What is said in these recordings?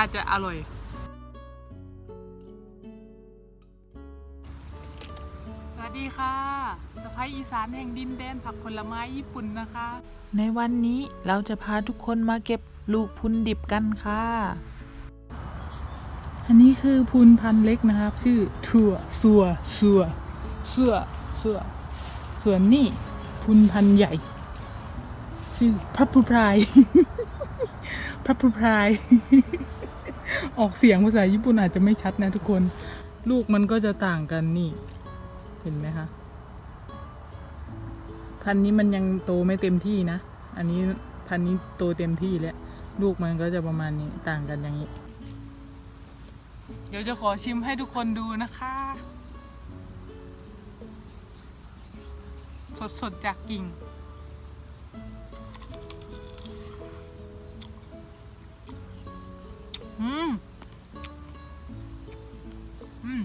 าจะอร่อย สวัสดีค่ะสะพายอีสานแห่งดินแดนผักผลไม้ญี่ปุ่นนะคะ ในวันนี้เราจะพาทุกคนมาเก็บลูกพุนดิบกันค่ะ อันนี้คือพุนพันธุ์เล็กนะครับ ชื่อทัวสัวสัวสัวสัวส่วนนี่พุนพันธุ์ใหญ่ ชื่อพระพุพรายพระพุพราย ออกเสียงภาษาญี่ปุ่นอาจจะไม่ชัดนะทุกคน ลูกมันก็จะต่างกันนี่ เห็นไหมคะพันนี้มันยังโตไม่เต็มที่นะ อันนี้พันนี้โตเต็มที่แล้ว ลูกมันก็จะประมาณนี้ต่างกันอย่างนี้ เดี๋ยวจะขอชิมให้ทุกคนดูนะคะ สดๆจากกิ่งอืม อืม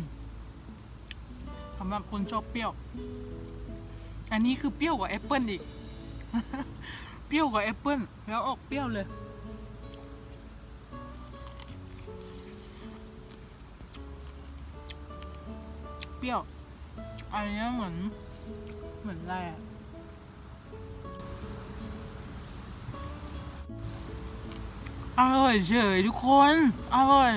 สำหรับคนชอบเปรี้ยว อันนี้คือเปรี้ยวกว่าแอปเปิลอีก เปรี้ยวกว่าแอปเปิลแล้วออกเปรี้ยวเลย เปรี้ยว อันนี้เหมือน เหมือนอะไรอะอร่อยเฉยทุกคน อร่อย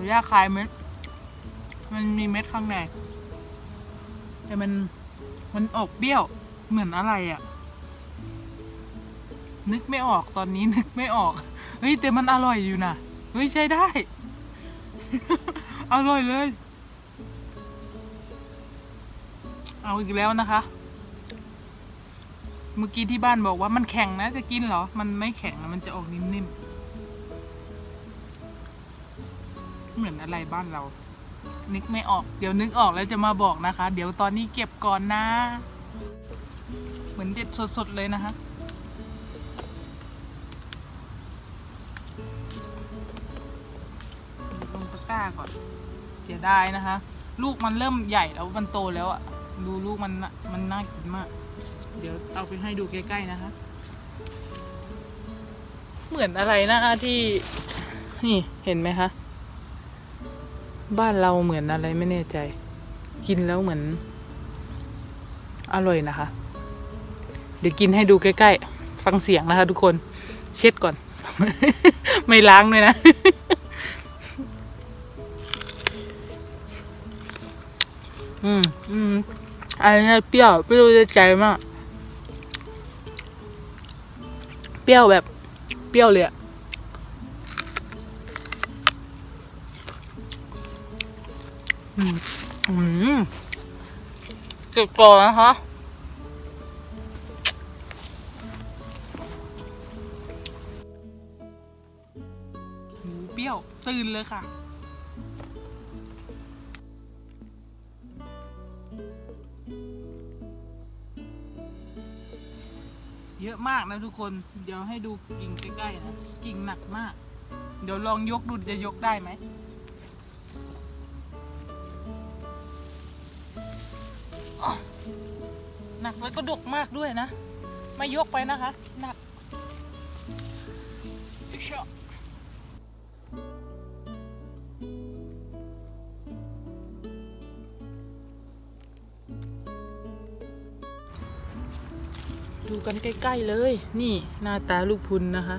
ขออนุญาคลายเม็ด มันมีเม็ดข้างในแต่มันมันออกเปรี้ยวเหมือนอะไรอะ่ะ นึกไม่ออกตอนนี้นึกไม่ออก เฮ้ยแต่มันอร่อยอยู่นะเฮ้ยใช้ได้ อร่อยเลย เอาอีกแล้วนะคะ เมื่อกี้ที่บ้านบอกว่ามันแข็งนะจะกินเหรอ มันไม่แข็งนะมันจะออกนิ่มๆ เหมือนอะไรบ้านเรา นึกไม่ออก เดี๋ยวนึกออกแล้วจะมาบอกนะคะ เดี๋ยวตอนนี้เก็บก่อนนะ เหมือนเด็ดสดๆเลยนะคะลงตะกร้าก่อนเสียดายนะคะ ลูกมันเริ่มใหญ่แล้วมันโตแล้วอะดูลูกมันน่ะมันน่ากินมาก เดี๋ยวเอาไปให้ดูใกล้ๆนะคะ เหมือนอะไรนะที่ นี่เห็นไหมคะ บ้านเราเหมือนอะไรไม่แน่ใจ กินแล้วเหมือน อร่อยนะคะ เดี๋ยวกินให้ดูใกล้ๆ ฟังเสียงนะคะทุกคน เช็ดก่อน ไม่ล้างเลยนะ อืมอืมอันนี้เปรี้ยวไม่รู้จะใจมาก เปรี้ยวแบบ เปรี้ยวเลยอะ อืมอืมเก็บก่อนะคะหูเปรี้ยว ตื่นเลยค่ะเยอะมากนะทุกคน เดี๋ยวให้ดูกิ่งใกล้ๆนะ กิ่งหนักมาก เดี๋ยวลองยกดูจะยกได้ไหม หนักแล้วก็ดกมากด้วยนะ ไม่ยกไปนะคะ หนักอิ๊ยชะดูกันใกล้ ๆ เลย นี่หน้าตาลูกพุนนะคะ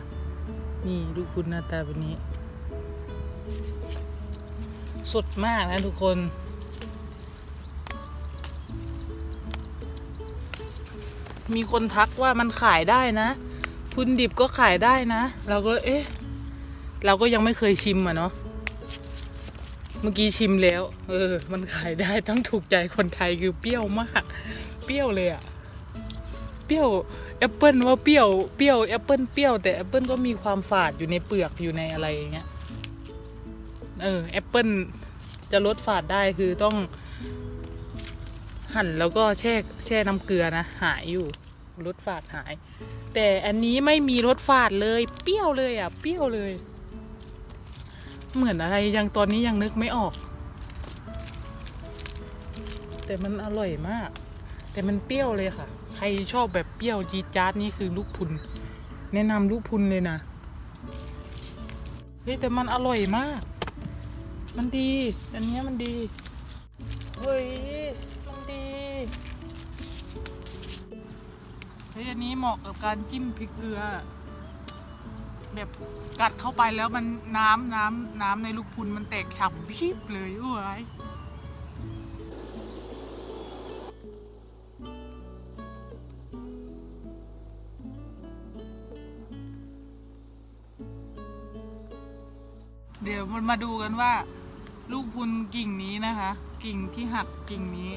นี่ลูกพุนหน้าตาแบบนี้ สดมากนะทุกคน มีคนทักว่ามันขายได้นะพุนดิบก็ขายได้นะ เราก็เอ๊ะ เราก็ยังไม่เคยชิมอะเนาะเมื่อกี้ชิมแล้ว เออ มันขายได้ต้องถูกใจคนไทยคือเปรี้ยวมาก เปรี้ยวเลยอะเปรี้ยวแอปเปิลว่าเปรี้ยว เปรี้ยวแอปเปิลเปรี้ยวแต่แอปเปิลก็มีความฝาดอยู่ในเปลือกอยู่ในอะไรอย่างเงี้ย เออแอปเปิลจะลดฝาดได้คือต้อง หั่นแล้วก็แช่แช่น้ำเกลือนะ หายอยู่รสฝาดหาย แต่อันนี้ไม่มีรสฝาดเลย เปรี้ยวเลยอะ เปรี้ยวเลย เหมือนอะไรยังตอนนี้ยังนึกไม่ออก แต่มันอร่อยมาก แต่มันเปรี้ยวเลยค่ะ ใครชอบแบบเปรี้ยวจี๊ดจ๊าดนี่คือลูกพุน แนะนำลูกพุนเลยนะเฮ้ยแต่มันอร่อยมาก มันดี อันนี้มันดี เฮ้ย เฮ้ยอันนี้เหมาะกับการจิ้มพริกเกลือ แบบกัดเข้าไปแล้วมันน้ำน้ำน้ำในลูกพุนมันแตกฉ่ำชิบเลยอุ้ยเดี๋ยวมันมาดูกันว่า ลูกพุนกิ่งนี้นะคะ กิ่งที่หักกิ่งนี้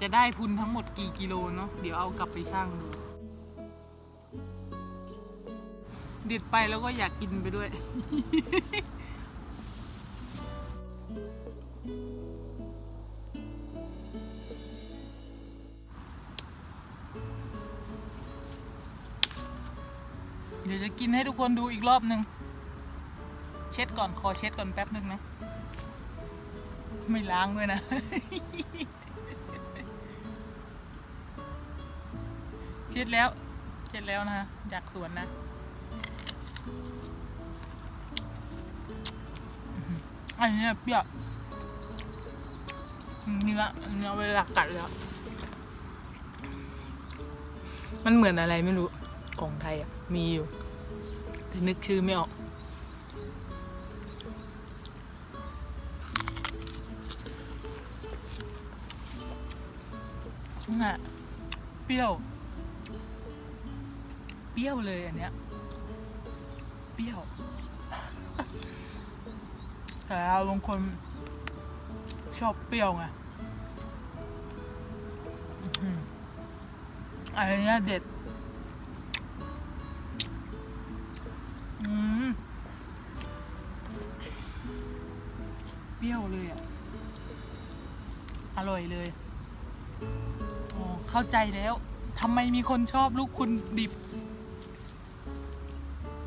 จะได้พุนทั้งหมดกี่กิโลเนาะเดี๋ยวเอากลับไปช่างดู ด็ดไปแล้วก็อยากกินไปด้วย เดี๋ยวจะกินให้ทุกคนดูอีกรอบหนึ่งเช็ดก่อนขอเช็ดก่อนแป๊บหนึ่งนะ ไม่ล้างด้วยนะ เช็ดแล้ว เช็ดแล้วนะฮะจากสวนนะ อันนี้เปรี้ยวเนื้อเนื้อเวลากัดแล้ว มันเหมือนอะไรไม่รู้ของไทยอะ มีอยู่แต่นึกชื่อไม่ออก น่ะ เปรี้ยว เปรี้ยวเลยอันเนี้ย เปรี้ยว แต่เราบางคนชอบเปรี้ยวไงอื้อหืออันเนี้ยเด็ดเปรี้ยวเลยอะ อร่อยเลยอ๋อเข้าใจแล้วทำไมมีคนชอบลูกคุณดิบ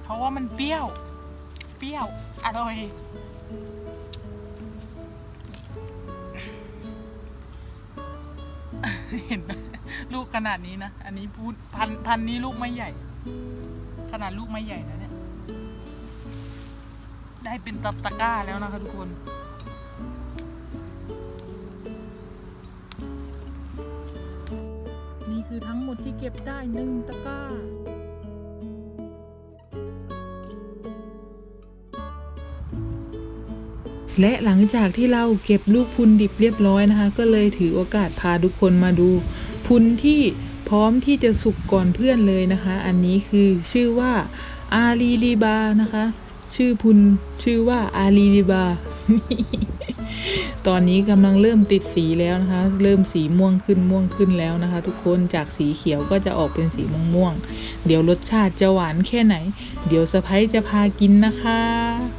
เพราะว่ามันเปรี้ยว เปรี้ยว อร่อย เห็นไหมลูกขนาดนี้นะ อันนี้พูดพันพันนี้ลูกไม่ใหญ่ ขนาดลูกไม่ใหญ่นะเนี่ย ได้เป็นตับตะก้าแล้วนะคะทุกคน นี่คือทั้งหมดที่เก็บได้หนึ่งตะก้า และหลังจากที่เราเก็บลูกพุนดิบเรียบร้อยนะคะ ก็เลยถือโอกาสพาทุกคนมาดู พุนที่พร้อมที่จะสุกก่อนเพื่อนเลยนะคะ อันนี้คือชื่อว่าอาลีลีบานะคะ ชื่อพุนชื่อว่าอาลีลีบา ตอนนี้กำลังเริ่มติดสีแล้วนะคะ เริ่มสีม่วงขึ้นม่วงขึ้นแล้วนะคะ ทุกคนจากสีเขียวก็จะออกเป็นสีม่วงม่วง เดี๋ยวรสชาติจะหวานแค่ไหน เดี๋ยวสะพ้ยจะพากินนะคะ